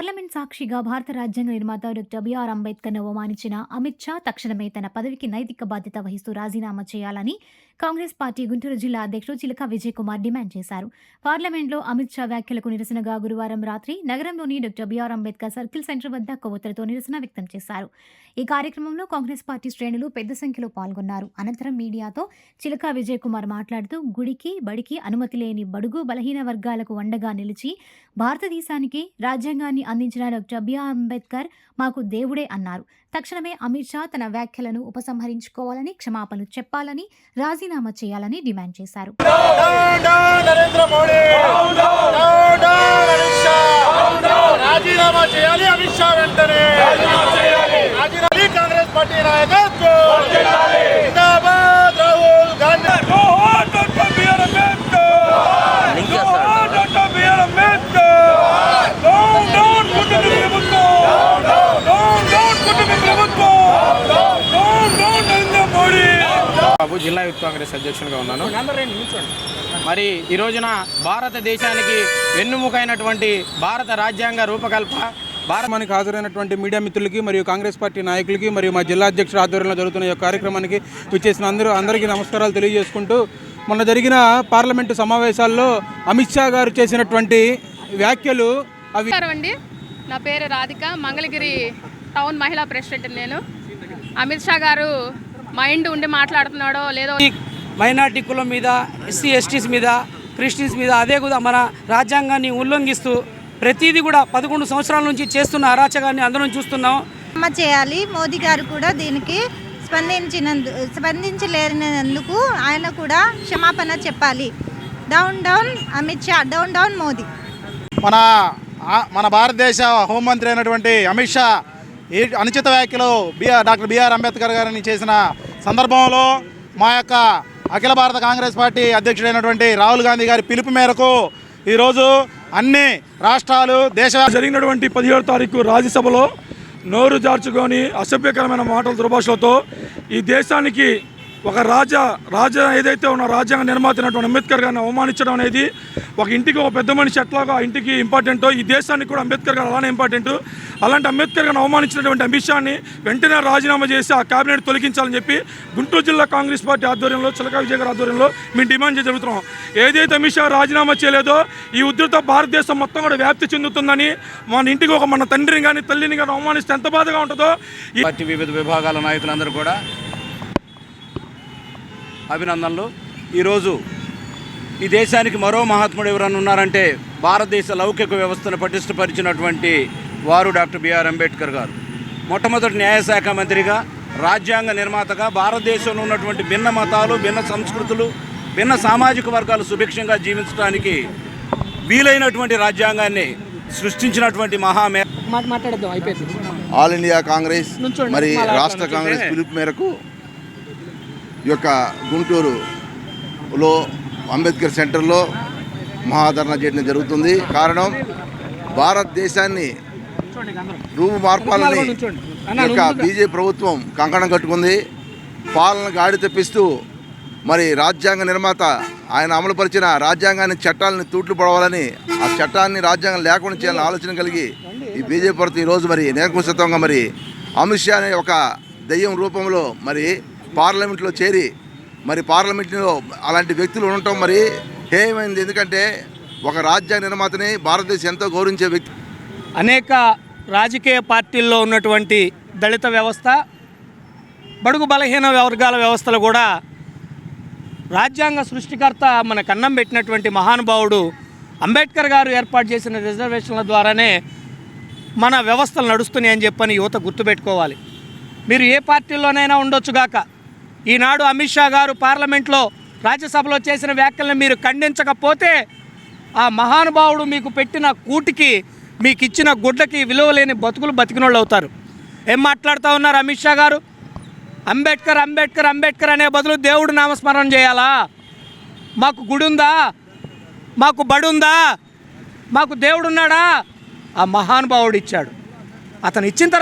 Parliament సాక్షిగా భారత రాజ్యాంగ నిర్మాత డాక్టర్ బిఆర్ అంబేద్కర్ను అవమానించిన అమిత్ షా తక్షణమే తన పదవికి నైతిక బాధ్యత వహిస్తూ రాజీనామా చేయాలని కాంగ్రెస్ పార్టీ గుంటూరు జిల్లా అధ్యక్షుడు చిలక విజయ్ కుమార్ డిమాండ్ చేశారు. పార్లమెంట్లో అమిత్ షా వ్యాఖ్యలకు నిరసనగా గురువారం రాత్రి నగరంలోని doctor B R Ambedkar circle center వద్ద కొవ్వొత్తులతో నిరసన వ్యక్తం చేశారు. ఈ కార్యక్రమంలో కాంగ్రెస్ పార్టీ శ్రేణులు పెద్ద సంఖ్యలో పాల్గొన్నారు. అనంతరం మీడియాతో చిలక విజయ్ కుమార్ మాట్లాడుతూ గుడికి బడికి అనుమతి లేని బడుగు బలహీన వర్గాలకు అండగా నిలిచి భారతదేశానికి రాజ్యాంగాన్ని అందించిన డాక్టర్ బిఆర్ అంబేద్కర్ మాకు దేవుడే అన్నారు. తక్షణమే అమిత్ షా తన వ్యాఖ్యలను ఉపసంహరించుకోవాలని క్షమాపణలు చెప్పాలని రాజీనామా చేయాలని డిమాండ్ చేశారు. రాజీనామా చేయాలి అమిత్ షా వెంటనే రాజీనామా కాంగ్రెస్ పార్టీ నాయకత్వం జిందాబాద్ రాహుల్ గాంధీ జోహార్ డాక్టర్ బిఆర్ అంబేద్కర్ జోహార్ doctor B R Ambedkar down down కుటుంబ ప్రభుత్వం డౌన్ డౌన్ కుటుంబ ప్రభుత్వం డౌన్ డౌన్ నరేంద్ర మోడీ బాబు జిల్లా యూత్ కాంగ్రెస్ అధ్యక్షునిగా ఉన్నాను. మరి ఈ రోజున భారతదేశానికి వెన్నుముకైనటువంటి భారత రాజ్యాంగ రూపకల్ప భారతమానికి హాజరైనటువంటి మీడియా మిత్రులకి మరియు కాంగ్రెస్ పార్టీ నాయకులకి మరియు మా జిల్లా అధ్యక్షుడు ఆధ్వర్యంలో జరుగుతున్న ఈ కార్యక్రమానికి విచ్చేసిన అందరూ అందరికీ నమస్కారాలు తెలియజేసుకుంటూ మొన్న జరిగిన పార్లమెంటు సమావేశాల్లో అమిత్ షా గారు చేసినటువంటి వ్యాఖ్యలు అవి అండి. నా పేరు రాధిక మంగళగిరి టౌన్ మహిళా ప్రెసిడెంట్ నేను. అమిత్ షా గారు మైండ్ ఉండి మాట్లాడుతున్నాడో లేదో మైనార్టీ కులం మీద ఎస్సీ ఎస్టీస్ మీద క్రిస్టియన్స్ మీద అదే కూడా మన రాజ్యాంగాన్ని ఉల్లంఘిస్తూ ప్రతిదీ కూడా పదకొండు సంవత్సరాల నుంచి చేస్తున్న అరాచకాన్ని అందరం చూస్తున్నాం. అమ్మ చేయాలి మోదీ గారు కూడా దీనికి స్పందించినందు స్పందించలేనందుకు ఆయన కూడా క్షమాపణ చెప్పాలి. Down down Amit Shah down down Modi. మన మన భారతదేశ హోంమంత్రి అయినటువంటి అమిత్ షా ఈ అనుచిత వ్యాఖ్యలు బిఆర్ డాక్టర్ బిఆర్ అంబేద్కర్ గారిని చేసిన సందర్భంలో మా యొక్క అఖిల భారత కాంగ్రెస్ పార్టీ అధ్యక్షుడైనటువంటి రాహుల్ గాంధీ గారి పిలుపు మేరకు ఈరోజు అన్ని రాష్ట్రాలు దేశ జరిగినటువంటి పదిహేడు తారీఖు రాజ్యసభలో నోరు జార్చుకొని అసభ్యకరమైన మాటల దుర్భాషలతో ఈ దేశానికి ఒక రాజా రాజా ఏదైతే ఉన్న రాజ్యాంగ నిర్మాత అయినటువంటి అంబేద్కర్ గారిని అవమానించడం అనేది ఒక ఇంటికి ఒక పెద్ద మనిషి ఎట్లాగో ఆ ఇంటికి ఇంపార్టెంటో ఈ దేశానికి కూడా అంబేద్కర్ గారు అలానే ఇంపార్టెంట్ అలాంటి అంబేద్కర్ గారిని అవమానించినటువంటి అమిత్ షాని వెంటనే రాజీనామా చేసి ఆ కేబినెట్ తొలగించాలని చెప్పి గుంటూరు జిల్లా కాంగ్రెస్ పార్టీ ఆధ్వర్యంలో చిలక విజయ్ గారి ఆధ్వర్యంలో మేము డిమాండ్ చేసి జరుగుతున్నాం. ఏదైతే అమిత్ షా రాజీనామా చేయలేదో ఈ ఉధృత భారతదేశం మొత్తం కూడా వ్యాప్తి చెందుతుందని మన ఇంటికి ఒక మన తండ్రిని కానీ తల్లిని కానీ అవమానిస్తే ఎంత బాధగా ఉంటుందో ఈ పార్టీ వివిధ విభాగాల నాయకులందరూ కూడా అభినందనలు. ఈరోజు ఈ దేశానికి మరో మహాత్ముడు ఎవరన్నా ఉన్నారంటే భారతదేశ లౌకిక వ్యవస్థను పటిష్టపరిచినటువంటి వారు డాక్టర్ బిఆర్ అంబేద్కర్ గారు. మొట్టమొదటి న్యాయశాఖ మంత్రిగా రాజ్యాంగ నిర్మాతగా భారతదేశంలో ఉన్నటువంటి భిన్న మతాలు భిన్న సంస్కృతులు భిన్న సామాజిక వర్గాలు సుభిక్షంగా జీవించడానికి వీలైనటువంటి రాజ్యాంగాన్ని సృష్టించినటువంటి మహామే ఆల్ ఇండియా కాంగ్రెస్ మరి రాష్ట్ర కాంగ్రెస్ పిలుపు మేరకు ఈ యొక్క గుంటూరులో అంబేద్కర్ సెంటర్లో మహాధరణ చేయడం జరుగుతుంది. కారణం భారతదేశాన్ని రూపు మార్పాలని యొక్క బీజేపీ ప్రభుత్వం కంకణం కట్టుకుంది. పాలన గాడి తెప్పిస్తూ మరి రాజ్యాంగ నిర్మాత ఆయన అమలుపరిచిన రాజ్యాంగాన్ని చట్టాలని తూట్లు పడవాలని ఆ చట్టాన్ని రాజ్యాంగం లేకుండా చేయాలని ఆలోచన కలిగి ఈ బీజేపీ ప్రభుత్వం ఈరోజు మరి నేర్కుశత్వంగా మరి అమిత్ షా అనే ఒక దెయ్యం రూపంలో మరి పార్లమెంట్లో చేరి మరి పార్లమెంట్లో అలాంటి వ్యక్తులు ఉండటం మరి హేయమైంది. ఎందుకంటే ఒక రాజ్యాంగ నిర్మాతని భారతదేశం ఎంతో గౌరవించే వ్యక్తి. అనేక రాజకీయ పార్టీల్లో ఉన్నటువంటి దళిత వ్యవస్థ బడుగు బలహీన వర్గాల వ్యవస్థలు కూడా రాజ్యాంగ సృష్టికర్త మన కన్నం పెట్టినటువంటి మహానుభావుడు అంబేద్కర్ గారు ఏర్పాటు చేసిన రిజర్వేషన్ల ద్వారానే మన వ్యవస్థలు నడుస్తున్నాయని చెప్పని యువత గుర్తుపెట్టుకోవాలి. మీరు ఏ పార్టీలోనైనా ఉండొచ్చుగాక ఈనాడు అమిత్ షా గారు పార్లమెంట్లో రాజ్యసభలో చేసిన వ్యాఖ్యలను మీరు ఖండించకపోతే ఆ మహానుభావుడు మీకు పెట్టిన కూటికి మీకు ఇచ్చిన గుడ్లకి విలువ లేని బతుకులు బతికినోళ్ళు అవుతారు. ఏం మాట్లాడుతూ ఉన్నారు అమిత్ షా గారు? అంబేద్కర్ అంబేద్కర్ అంబేద్కర్ అనే బదులు దేవుడు నామస్మరణ చేయాలా? మాకు గుడి ఉందా మాకు బడి ఉందా మాకు దేవుడున్నాడా? ఆ మహానుభావుడు ఇచ్చాడు. అతను ఇచ్చిన తర్వాత